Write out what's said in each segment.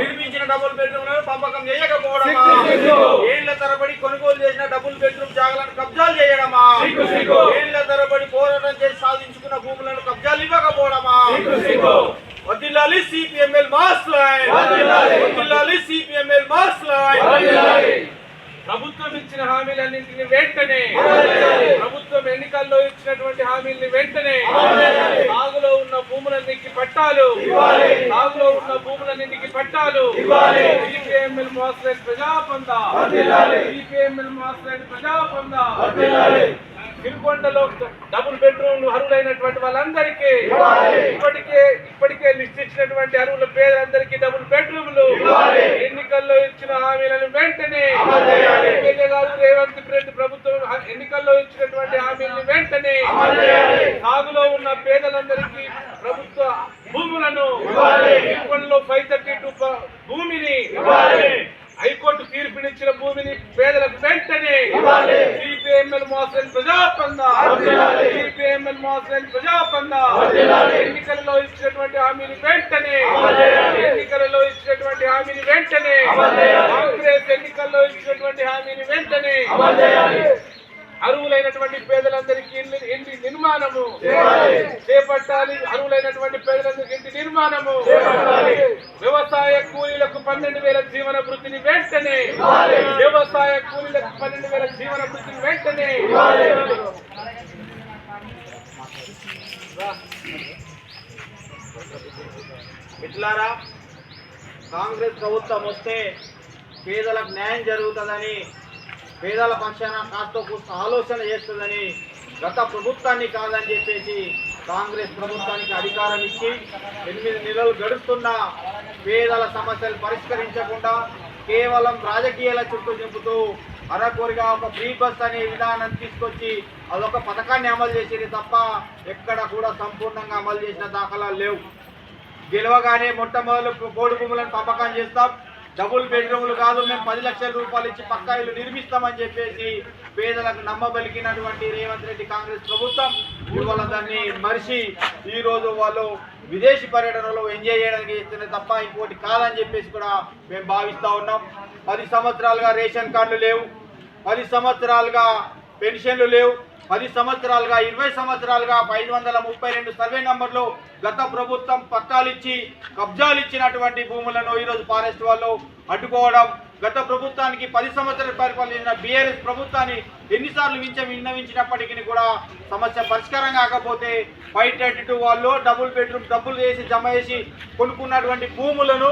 నిర్మించిన double bedroom పంపకం చేయకపోవడమా? ఏళ్ళ తరబడి కొనుగోలు చేసిన డబుల్ బెడ్రూమ్ జాగాలను కబ్జాలు చేయడమా? ఏళ్ళ తరబడి పోరాటం చేసి సాధించుకున్న భూములను కబ్జాలు ఇవ్వకపోవడమా? వదిలాలి సిపిఎంఎల్ మాస్ లైన్ వదిలాలి సిపిఎంఎల్ మాస్ లైన్ ప్రభుత్వం ఇచ్చిన హామీలన్నింటిని వెంటనే ప్రభుత్వం ఎన్నికల్లో ఇచ్చినటువంటి హామీల్ని వెంటనే సాగులో ఉన్న భూములన్నిటికి పట్టాలు సాగులో ఉన్న భూములన్నింటికి పట్టాలు సిపిఎంఎల్ మోసలైన ప్రజాపంద? సిపిఎంఎల్ మోసలైన ప్రజాపంద? సిరికొండలో డబుల్ బెడ్రూమ్ అర్హులైనటువంటి వాళ్ళందరికీ ఇప్పటికే ఇప్పటికే లిస్ట్ ఇచ్చినటువంటి అర్హుల పేర్లందరికీ డబుల్ బెడ్రూమ్లు ఎన్నికల్లో ఇచ్చిన హామీలను వెంటనే గారు రేవంత్ రెడ్డి ప్రభుత్వం ఎన్నికల్లో ఇచ్చినటువంటి హామీలను వెంటనే సాగులో ఉన్న పేదలందరికీ ప్రభుత్వ భూములను ఫైవ్ థర్టీ టూ భూమిని హైకోర్టు తీర్పునిచ్చిన భూమిని పేదలకు వెంటనే సిపిఎంఎల్ మోసన్ ప్రజాపంద సిపిఎంఎల్ మోసన్ ప్రజాపంద ఎన్నికల్లో ఇచ్చినటువంటి హామీని వెంటనే. ఎన్నికలలో ఇచ్చినటువంటి హామీని వెంటనే. కాంగ్రెస్ ఎన్నికల్లో ఇచ్చినటువంటి హామీని వెంటనే. అరువులైనటువంటి పేదలందరికీ ఇంటి నిర్మాణము. చేపట్టాలి. అరువులైనటువంటి పేదలందరికీ ఇంటి నిర్మాణము. వ్యవసాయ కూలీలకు పన్నెండు వేల జీవన వృత్తిని వెంటనే. వ్యవసాయ కూలీలకు పన్నెండు వేల జీవన వృత్తిని వెంటనే. మిట్లారా కాంగ్రెస్ ప్రభుత్వం వస్తే పేదలకు న్యాయం జరుగుతుందని పేదల పక్షాన కాస్త కూస్త ఆలోచన చేస్తుందని గత ప్రభుత్వాన్ని కాదని చెప్పేసి కాంగ్రెస్ ప్రభుత్వానికి అధికారం ఇచ్చి ఎనిమిది నెలలు గడుస్తున్న పేదల సమస్యలు పరిష్కరించకుండా కేవలం రాజకీయాల చుట్టూ నింపుతూ అరకొరిగా ఒక ఫ్రీ బస్ అనే విధానం తీసుకొచ్చి అదొక పథకాన్ని అమలు చేసేది తప్ప ఎక్కడ కూడా సంపూర్ణంగా అమలు చేసిన దాఖలాలు లేవు. గెలవగానే మొట్టమొదలు కోడి భూములను పంపకం చేస్తాం. డబుల్ బెడ్రూములు కాదు మేము పది లక్షల రూపాయలు ఇచ్చి పక్కా ఇల్లు నిర్మిస్తామని చెప్పేసి పేదలకు నమ్మబలికినటువంటి రేవంత్ రెడ్డి కాంగ్రెస్ ప్రభుత్వం ఇవాళ దాన్ని మరిచి ఈరోజు వాళ్ళు విదేశీ పర్యటనలో ఎంజాయ్ చేయడానికి చేస్తున్నది తప్ప ఇంకోటి కాదని చెప్పేసి కూడా మేము భావిస్తూ ఉన్నాం. పది సంవత్సరాలుగా రేషన్ కార్డులు లేవు. పది సంవత్సరాలుగా పెన్షన్లు లేవు. పది సంవత్సరాలుగా ఇరవై సంవత్సరాలుగా ఐదు వందల ముప్పై రెండు సర్వే నంబర్లు గత ప్రభుత్వం పట్టాలు ఇచ్చి కబ్జాలు ఇచ్చినటువంటి భూములను ఈరోజు ఫారెస్ట్ వాళ్ళు అడ్డుకోవడం గత ప్రభుత్వానికి పది సంవత్సరాలు పరిపాలించిన బీఆర్ఎస్ ప్రభుత్వాన్ని ఎన్నిసార్లు వించ విన్నవించినప్పటికీ కూడా సమస్య పరిష్కారం కాకపోతే ఫైవ్ థర్టీ టూ వాళ్ళు డబుల్ బెడ్రూమ్ డబ్బులు వేసి జమ చేసి కొనుక్కున్నటువంటి భూములను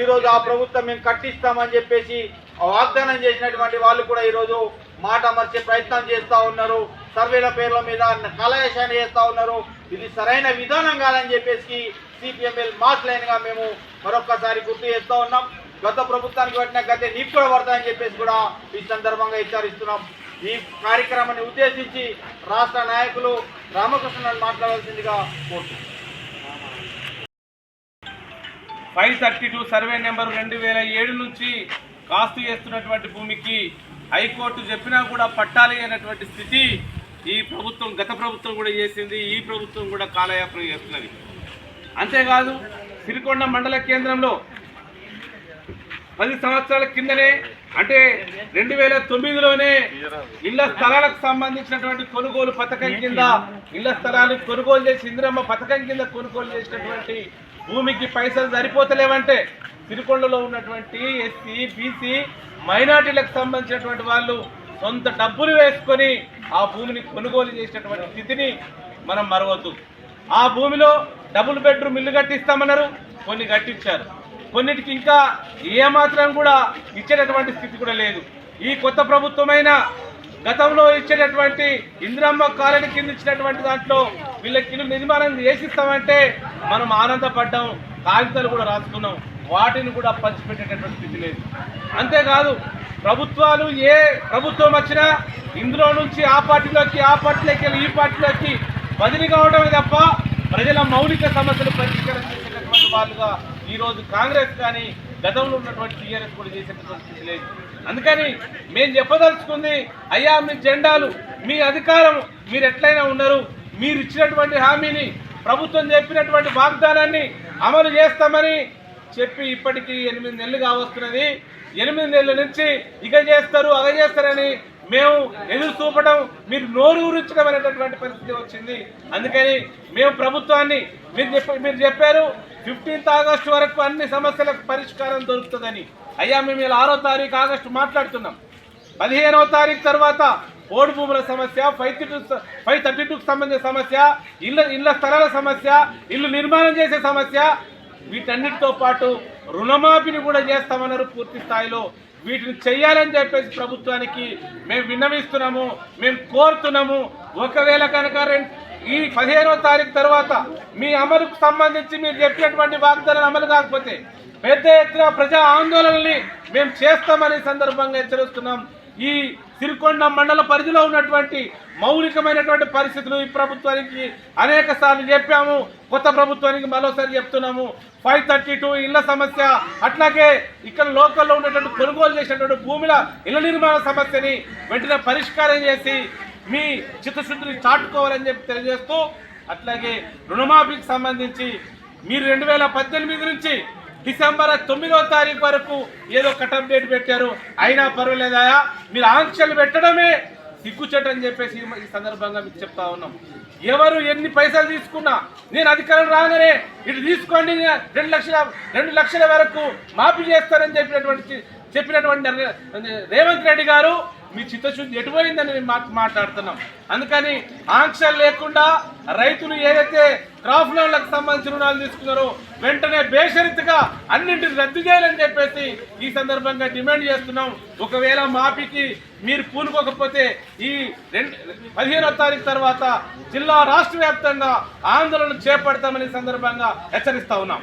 ఈరోజు ఆ ప్రభుత్వం మేము కట్టిస్తామని చెప్పేసి వాగ్దానం చేసినటువంటి వాళ్ళు కూడా ఈరోజు మాట మర్చే ప్రయత్నం చేస్తూ ఉన్నారు. సర్వేల పేర్ల మీద కలయశాన్ని చేస్తూ ఉన్నారు. ఇది సరైన విధానం కాదని చెప్పేసి సిపిఎంఎల్ మాస్ లైన్గా మేము మరొక్కసారి గుర్తు చేస్తూ ఉన్నాం. గత ప్రభుత్వానికి పట్టిన గతే నీకు కూడా పడతాయని చెప్పేసి కూడా ఈ సందర్భంగా హెచ్చరిస్తున్నాం. ఈ కార్యక్రమాన్ని ఉద్దేశించి రాష్ట్ర నాయకులు రామకృష్ణన్ మాట్లాడాల్సిందిగా కోరుతున్నాం. Five thirty two survey number రెండు వేల ఏడు నుంచి కాస్తు చేస్తున్నటువంటి భూమికి హైకోర్టు చెప్పినా కూడా పట్టాలి అనేటువంటి స్థితి ఈ ప్రభుత్వం గత ప్రభుత్వం కూడా చేసింది ఈ ప్రభుత్వం కూడా కాలయాపన చేస్తున్నది. అంతేకాదు సిరికొండ మండల కేంద్రంలో పది సంవత్సరాల కిందనే అంటే రెండు వేల తొమ్మిదిలోనే ఇళ్ళ స్థలాలకు సంబంధించినటువంటి కొనుగోలు పథకం కింద ఇళ్ళ స్థలాలు కొనుగోలు చేసి ఇందిరమ్మ పథకం కింద కొనుగోలు చేసినటువంటి భూమికి పైసలు సరిపోతలేవంటే సిరికొండలో ఉన్నటువంటి ఎస్సీ బీసీ మైనార్టీలకు సంబంధించినటువంటి వాళ్ళు సొంత డబ్బులు వేసుకొని ఆ భూమిని కొనుగోలు చేసినటువంటి స్థితిని మనం మరవద్దు. ఆ భూమిలో డబుల్ బెడ్రూమ్ ఇల్లు కట్టిస్తామన్నారు. కొన్ని కట్టించారు. కొన్నిటికి ఇంకా ఏమాత్రం కూడా ఇచ్చేటటువంటి స్థితి కూడా లేదు. ఈ కొత్త ప్రభుత్వమైన గతంలో ఇచ్చేటటువంటి ఇందిరమ్మ కాలనీ కింద ఇచ్చినటువంటి దాంట్లో వీళ్ళకి ఇల్లు నిర్మాణం చేసిస్తామంటే మనం ఆనందపడ్డాం. కాగితాలు కూడా రాసుకున్నాం. వాటిని కూడా పంచిపెట్టేటటువంటి స్థితి లేదు. అంతేకాదు ప్రభుత్వాలు ఏ ప్రభుత్వం వచ్చినా ఇందులో నుంచి ఆ పార్టీలోకి ఆ పార్టీలోకి వెళ్ళి ఈ పార్టీలోకి బదిలీ కావడమే తప్ప ప్రజల మౌలిక సమస్యలు పరిష్కారం చేసేటటువంటి వాళ్ళుగా ఈరోజు కాంగ్రెస్ కానీ గతంలో ఉన్నటువంటి టీఆర్ఎస్ కూడా చేసేటటువంటి స్థితి లేదు. అందుకని మేము చెప్పదలుచుకుంది అయ్యా మీ జెండాలు మీ అధికారం మీరు ఎట్లయినా ఉన్నారు మీరు ఇచ్చినటువంటి హామీని ప్రభుత్వం చెప్పినటువంటి వాగ్దానాన్ని అమలు చేస్తామని చెప్పి ఇప్పటికీ ఎనిమిది నెలలు కావస్తున్నది ఎనిమిది నెలల నుంచి ఇక చేస్తారు అగ చేస్తారని మేము ఎదురు చూపడం మీరు నోరు ఊరించడం అనేటటువంటి పరిస్థితి వచ్చింది. అందుకని మేము ప్రభుత్వాన్ని మీరు చెప్ప మీరు చెప్పారు ఫిఫ్టీన్త్ ఆగస్టు వరకు అన్ని సమస్యలకు పరిష్కారం దొరుకుతుందని. అయ్యా మేము ఇలా ఆరో తారీఖు ఆగస్టు మాట్లాడుతున్నాం. పదిహేనవ తారీఖు తర్వాత ఓడి భూముల సమస్య ఫైవ్ థర్టీ ఫైవ్ థర్టీ టూకి సంబంధించిన సమస్య ఇళ్ళ ఇళ్ళ స్థలాల సమస్య ఇల్లు నిర్మాణం చేసే సమస్య వీటన్నిటితో పాటు రుణమాఫీని కూడా చేస్తామన్నారు పూర్తి స్థాయిలో. వీటిని చెయ్యాలని చెప్పేసి ప్రభుత్వానికి మేము విన్నవిస్తున్నాము మేము కోరుతున్నాము. ఒకవేళ కనుక ఈ పదిహేనో తారీఖు తర్వాత మీ అమలుకు సంబంధించి మీరు చెప్పినటువంటి వాగ్దానాలు అమలు కాకపోతే పెద్ద ఎత్తున ప్రజా ఆందోళనల్ని మేము చేస్తామని సందర్భంగా హెచ్చరిస్తున్నాం. ఈ సిరికొండ మండల పరిధిలో ఉన్నటువంటి మౌలికమైనటువంటి పరిస్థితులు ఈ ప్రభుత్వానికి అనేక సార్లు చెప్పాము. కొత్త ప్రభుత్వానికి మరోసారి చెప్తున్నాము. ఫైవ్ థర్టీ టూ ఇళ్ళ సమస్య అట్లాగే ఇక్కడ లోకల్లో ఉన్నటువంటి కొనుగోలు చేసినటువంటి భూముల ఇళ్ళ నిర్మాణ సమస్యని వెంటనే పరిష్కారం చేసి మీ చిత్తశుద్ధిని చాటుకోవాలని చెప్పి తెలియజేస్తూ అట్లాగే రుణమాఫీకి సంబంధించి మీరు రెండు వేల పద్దెనిమిది నుంచి డిసెంబర్ తొమ్మిదో తారీఖు వరకు ఏదో కటప్ డేట్ పెట్టారు. అయినా పర్వాలేదాయా? మీరు ఆంక్షలు పెట్టడమే సిగ్గుచెట్ అని చెప్పేసి ఈ- సందర్భంగా మీకు చెప్తా ఉన్నాం. ఎవరు ఎన్ని పైసలు తీసుకున్నా నేను అధికారం రాగానే ఇటు తీసుకోండి రెండు లక్షల రెండు లక్షల వరకు మాఫీ చేస్తానని చెప్పినటువంటి చెప్పినటువంటి రేవంత్ రెడ్డి గారు మీ చిత్తశుద్ధి ఎటుపోయిందని మేము మాట్లాడుతున్నాం. అందుకని ఆంక్షలు లేకుండా రైతులు ఏదైతే క్రాప్ లోన్లకు సంబంధించిన రుణాలు తీసుకున్నారో వెంటనే బేషరతుగా అన్నింటిని రద్దు చేయాలని చెప్పేసి ఈ సందర్భంగా డిమాండ్ చేస్తున్నాం. ఒకవేళ మాపికి మీరు పూనుకోకపోతే ఈ రెండు పదిహేనో తారీఖు తర్వాత జిల్లా రాష్ట్ర వ్యాప్తంగా ఆందోళన చేపడతామని సందర్భంగా హెచ్చరిస్తా ఉన్నాం.